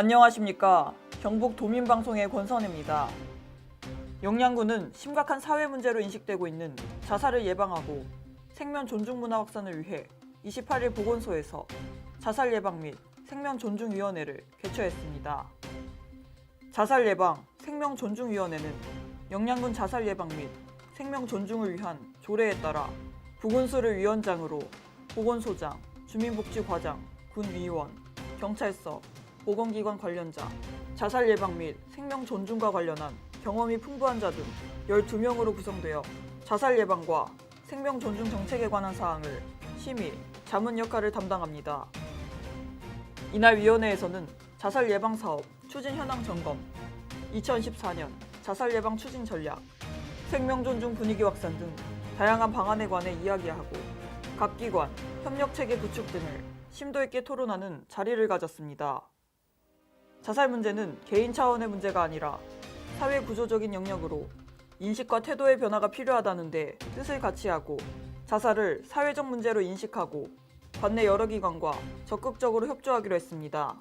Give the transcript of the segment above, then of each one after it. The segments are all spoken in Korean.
안녕하십니까. 경북 도민방송의 권선입니다. 영양군은 심각한 사회 문제로 인식되고 있는 자살을 예방하고 생명 존중 문화 확산을 위해 28일 보건소에서 자살 예방 및 생명 존중 위원회를 개최했습니다. 자살 예방 생명 존중 위원회는 영양군 자살 예방 및 생명 존중을 위한 조례에 따라 보건소를 위원장으로 보건소장, 주민복지과장, 군의원, 경찰서, 보건기관 관련자, 자살 예방 및 생명 존중과 관련한 경험이 풍부한 자 등 12명으로 구성되어 자살 예방과 생명 존중 정책에 관한 사항을 심의, 자문 역할을 담당합니다. 이날 위원회에서는 자살 예방 사업 추진 현황 점검, 2014년 자살 예방 추진 전략, 생명 존중 분위기 확산 등 다양한 방안에 관해 이야기하고 각 기관 협력 체계 구축 등을 심도 있게 토론하는 자리를 가졌습니다. 자살 문제는 개인 차원의 문제가 아니라 사회 구조적인 영역으로 인식과 태도의 변화가 필요하다는데 뜻을 같이 하고 자살을 사회적 문제로 인식하고 관내 여러 기관과 적극적으로 협조하기로 했습니다.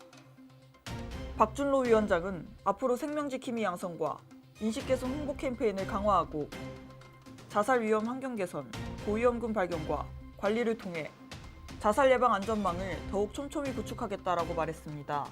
박준로 위원장은 앞으로 생명지킴이 양성과 인식 개선 홍보 캠페인을 강화하고 자살 위험 환경 개선, 고위험군 발견과 관리를 통해 자살 예방 안전망을 더욱 촘촘히 구축하겠다라고 말했습니다.